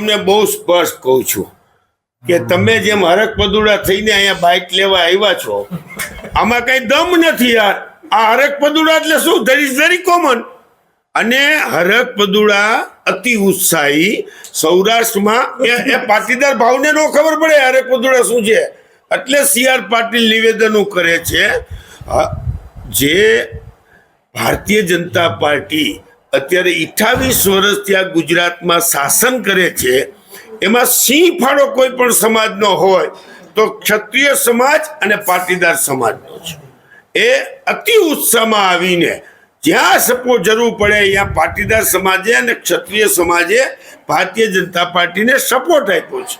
તમને બહુ સ્પષ્ટ કહું છું કે તમે જેમ હરક પદુડા થઈને અહીંયા બાઇક લેવા આવ્યા છો, આમાં કઈ દમ નથી યાર. આ હરક પદુડા એટલે શું? ધેટ ઇઝ વેરી કોમન અને હરક પદુડા અતિ ઉત્સાહી સૌરાષ્ટ્રમાં, એ પાટીદાર ભાવને નો ખબર પડે હરક પદુડા શું છે. એટલે સી આર પાટીલ નિવેદનો કરે છે જે ભારતીય જનતા પાર્ટી અત્યારે અઠ્ઠાવીસ વર્ષથી આ ગુજરાતમાં શાસન કરે છે, એમાં સિંહ ફાળો કોઈ પણ સમાજનો હોય તો ક્ષત્રિય સમાજ અને પાટીદાર સમાજનો છે. એ અતિ ઉત્સાહમાં આવીને જ્યાં સપોર્ટ જરૂર પડે અહીંયા પાટીદાર સમાજે અને ક્ષત્રિય સમાજે ભારતીય જનતા પાર્ટીને સપોર્ટ આપ્યો છે.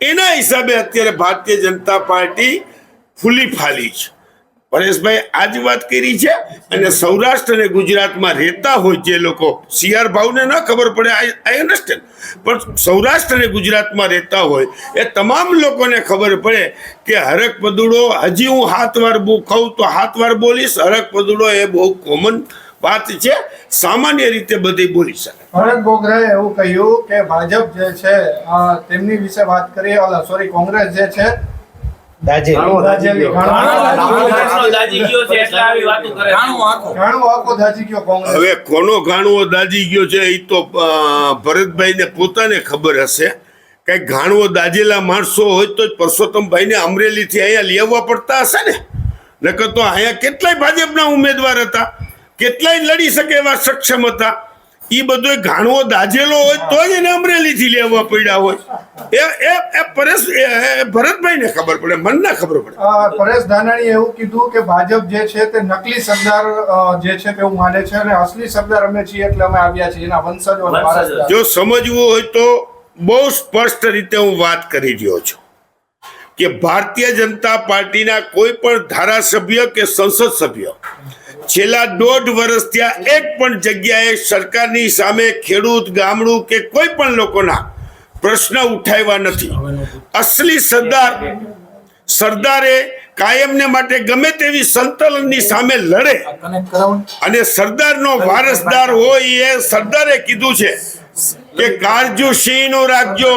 એના હિસાબે અત્યારે ભારતીય જનતા પાર્ટી ફૂલી ફાલી છે. પરેશભાઈ, આજ વાત કરી છે અને સૌરાષ્ટ્ર અને ગુજરાતમાં રહેતા હોય જે લોકો સીઆર ભાવને ન ખબર પડે આઈ અન્ડરસ્ટેન્ડ પણ સૌરાષ્ટ્ર અને ગુજરાતમાં રહેતા હોય એ તમામ લોકોને ખબર પડે કે હરક પદુડો, હજી હું હાથ વાર કહું તો હાથ વાર બોલીશ હરક પદુડો એ બહુ કોમન વાત છે, સામાન્ય રીતે બધી બોલી શકે ભરત બોગરાએ એવું કહ્યું કે ભાજપ જે છે તેમની વિશે વાત ઓલા સોરી કોંગ્રેસ જે છે હવે કોનો ઘાણવો દાજી ગયો છે એ તો ભરતભાઈ ભરતભાઈને પોતાને ખબર હશે. કઈ ઘાણવો દાજેલા માણસો હોય તો જ પરસોત્તમભાઈને અમરેલીથી અહીંયા લેવા પડતા હશે ને? નકર તો અહીંયા કેટલાય ભાજપના ઉમેદવાર હતા. કેટલાય લડી શકે એવા સક્ષમ હતા. એ બધો ઘાણવો દાજેલો હોય તો જ એને અમરેલીથી લેવા પડ્યા હોય. એ એ એ પરેશ ભરતભાઈને ખબર પડે મને ના ખબર પડે. પરેશ ધાનાણીએ એવું કીધું કે ભાજપ જે છે તે નકલી સરદાર જે છે તેવું માને છે અને અસલી સરદાર અમે છીએ એટલે અમે આવ્યા છીએ. એના વંશજો. જો સમજવું હોય તો બહુ સ્પષ્ટ રીતે હું વાત કરી રહ્યો છું કે ભારતીય જનતા પાર્ટીના કોઈ પણ ધારાસભ્ય કે સંસદ સભ્ય છેલ્લા દોઢ વર્ષ ત્યાં એક પણ જગ્યાએ સરકારની સામે ખેડૂત, ગામડું કે કોઈ પણ લોકોના પ્રશ્ન ઉઠાવ્યા નથી. અસલી સરદાર, સરદારે કાયમને માટે ગમે તેવી સંતલનની સામે લડે અને સરદારનો વારસદાર હોય એ સરદારે કીધું છે કે કારજુ સિંહનું રાખજો.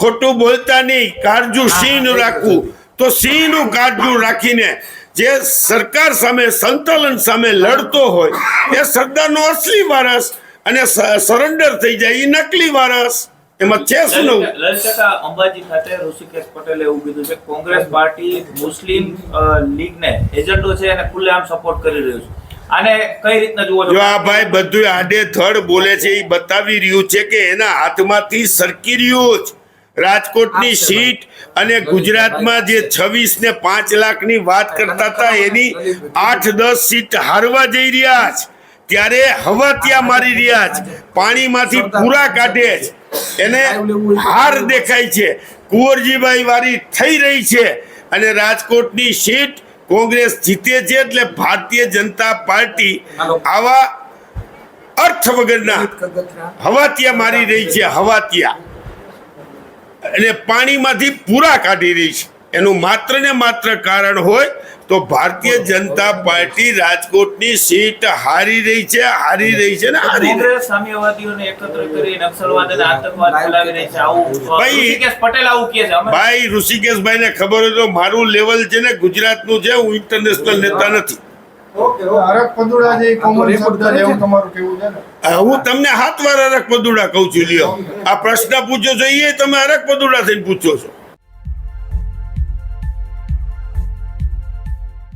ખોટું બોલતા નહીં કારજુ સિંહનું રાખવું. તો સિંહનું કારજુ રાખીને જે સરકાર સામે સંકલન સામે લડતો હોય એ સરદારનો અસલી વારસ અને સરેન્ડર થઈ જાય એ નકલી વારસ. એમાં છે શું અંબાજી ખાતે ઋષિકેશ પટેલે એવું કીધું છે કોંગ્રેસ પાર્ટી મુસ્લિમ લીગ લીગને એજન્ડો છે અને ખુલ્લેઆમ સપોર્ટ કરી રહ્યું છે. અને કઈ રીતના જુઓ જો આ ભાઈ બધું આડે થડ બોલે છે એ બતાવી રહ્યું છે કે એના હાથમાંથી સરકી રહ્યું જ. રાજકોટની સીટ અને ગુજરાતમાં જે છવ્વીસ ને પાંચ લાખની વાત કરતા હતા એની આઠ દસ સીટ હારવા જઈ રહ્યા છે ત્યારે હવા ત્યાં મારી રહ્યા છે પાણીમાંથી પૂરા કાઢે છે. એને હાર દેખાય છે. કુંવરજીભાઈ વારી થઈ રહી છે. અને રાજકોટની સીટ કોંગ્રેસ જીતે છે એટલે ભારતીય જનતા પાર્ટી આવા અર્થ વગરના હવાતિયા મારી રહી છે હવાતિયા અને પાણીમાંથી પૂરા કાઢી રહી છે. એનું માત્ર ને માત્ર કારણ હોય તો ભારતીય જનતા પાર્ટી રાજકોટની સીટ હારી રહી છે હારી રહી છે ને હારી રહી સામ્યવાદીઓને એકત્ર કરી નક્સલવાદ અને આતંકવાદ ફેલાવી રહી છે. આવું ભાઈ- ઋષિકેશ પટેલ આવું કહે છે. ભાઈ ઋષિકેશભાઈ ને ખબર હોય તો મારું લેવલ છે ને ગુજરાતનું છે હું ઇન્ટરનેશનલ નેતા નથી. હરક પદુડા જે કોમન શબ્દ છે એવું તમારું કેવું છે ને? આ હું તમને હાથ વાર અરક પદુડા કહું છું લ્યો. આ પ્રશ્ન પૂછો છો એ તમે હરક પદુડા થઈને પૂછો છો.